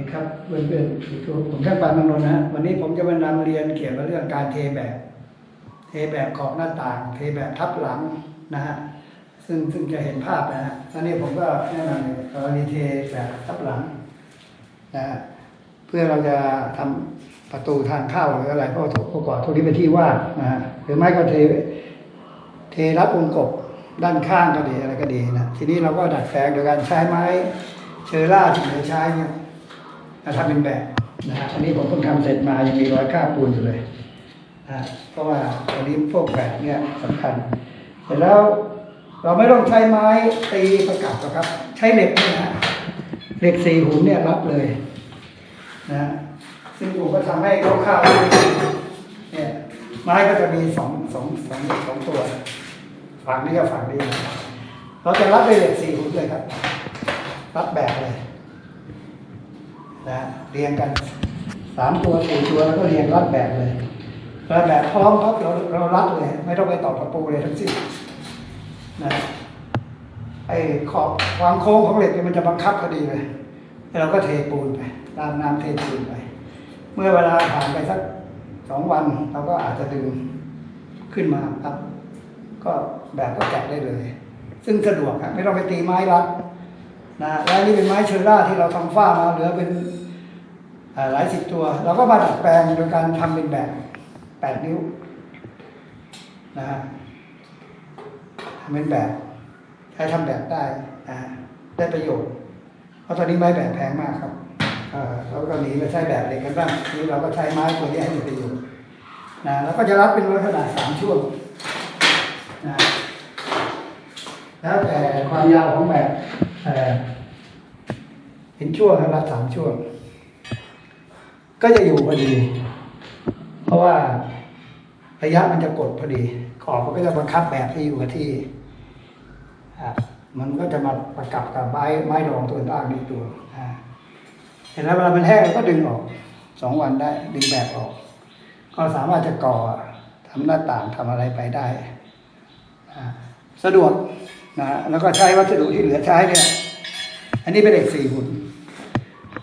ดีครับเพื่อนเพื่อนๆทุกผมช่างปานมนนท์นะวันนี้ผมจะมานำเรียนเกี่ยวกับเรื่องการเทแบบ เทแบบขอบหน้าต่าง เทแบบทับหลังนะฮะซึ่งซึ่งจะเห็นภาพนะฮะตอนนี้ผมก็แนะนำกรณีเทแบบทับหลังนะเพื่อเราจะทำประตูทางเข้าหรืออะไรเพราะว่าทุกก่อนทุกนี้เป็นที่ว่างนะฮะหรือไม่ก็เทเทรับวงกบด้านข้างก็ดีอะไรก็ดีนะทีนี้เราก็ดัดแปลงโดยการใช้ไม้เชอร่าที่เหลือใช้เนี่ย มาทำเป็นแบบนะฮะอันนี้ผมเพิ่งทำเสร็จมายังมีรอยคราบปูนอยู่เลยนะเพราะว่าอันนี้พวกแบบเนี่ยสำคัญเสร็จแล้วเราไม่ต้องใช้ไม้ตีประกับหรอกครับ ใช้เหล็กนี่นะฮะเหล็กสี่หุ่นเนี่ยรับเลยนะฮะซึ่งผมก็ทำให้คร่าวๆเนี่ยไม้ก็จะมีสองสองสองสองตัว ฝั่งนี้กับฝั่งนี้เราจะรับด้วยเหล็กสี่หุ่นเลยครับ รับแบบเลย นะเรียงกันสามตัวสี่ตัวแล้วก็เรียงรับแบบเลยรับแบบพร้อมครับเราเรารับเลย ไม่ต้องไปตอกตะปูเลยทั้งสิ้นนะไอ้ขอบความโค้งของเหล็กมันจะบังคับพอดีเลยแล้วเราก็เทปูนไปตามน้ำเทปูนไป เมื่อเวลาผ่านไปสักสองวันเราก็อาจจะดึงขึ้นมาครับ ก็แบบก็แกะได้เลย ซึ่งสะดวกครับไม่ต้องไปตีไม้รัด นะและนี่เป็นไม้เชอร่าที่เราทำฝ้ามาเหลือเป็นหลายสิบตัว เราก็มาดัดแปลงโดยการทำเป็นแบบแปดนิ้วนะฮะทำเป็นแบบใช้ทำแบบได้นะได้ประโยชน์ เพราะตอนนี้ไม้แบบแพงมากครับเราก็หนีไปใช้แบบเหล็กกันบ้างนี่เราก็ใช้ไม้ตัวนี้ให้มีประโยชน์นะแล้วก็จะรับเป็นลักษณะสามช่วงนะแล้วแต่ความยาวของแบบ เห็นช่วงนะครับสามช่วงก็จะอยู่พอดี เพราะว่าระยะมันจะกดพอดีขอบมันก็จะบังคับแบบที่อยู่กับที่มันก็จะมาประกับกับไม้ไม้รองตัวล่างในตัวเห็นแล้วเวลามันแห้งก็ดึงออกสองวันได้ดึงแบบออก ก็สามารถจะก่อทำหน้าต่างทำอะไรไปได้ สะดวก นะแล้วก็ใช้วัสดุที่เหลือใช้เนี่ย อันนี้เป็นเหล็กสี่หุ่น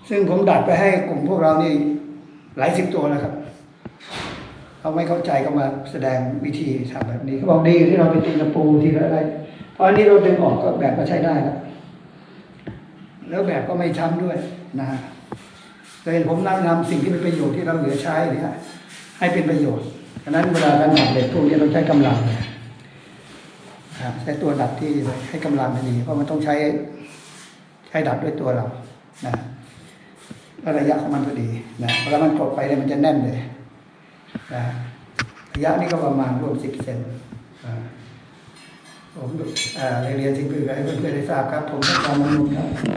ซึ่งผมดัดไปให้กลุ่มพวกเรานี่หลายสิบตัวแล้วครับเขาไม่เข้าใจก็มาแสดงวิธีทำแบบนี้เขาบอกดีที่เราไปตีตะปูทีละอะไร เพราะอันนี้เราดึงออกก็แบบก็ใช้ได้แล้วแล้วแบบก็ไม่ช้ำด้วยนะฮะเลยเห็นผมนั่งทำสิ่งที่เป็นประโยชน์ที่เราเหลือใช้เนี่ยให้เป็นประโยชน์ฉะนั้นเวลาการดัดเหล็กพวกนี้เราใช้กำลังครับ ใช้ตัวดัดที่ให้กำลังมันดีเพราะมันต้องใช้ใช้ดัดด้วยตัวเรานะแล้วระยะของมันพอดีนะแล้วมันกดไปเนี่ยมันจะแน่นเลยนะระยะนี่ก็ประมาณรวมสิบเซนผมอ่าเรียนสิ่งอื่นให้เพื่อนๆได้ทราบครับ ผมต้องการมนุษย์ครับ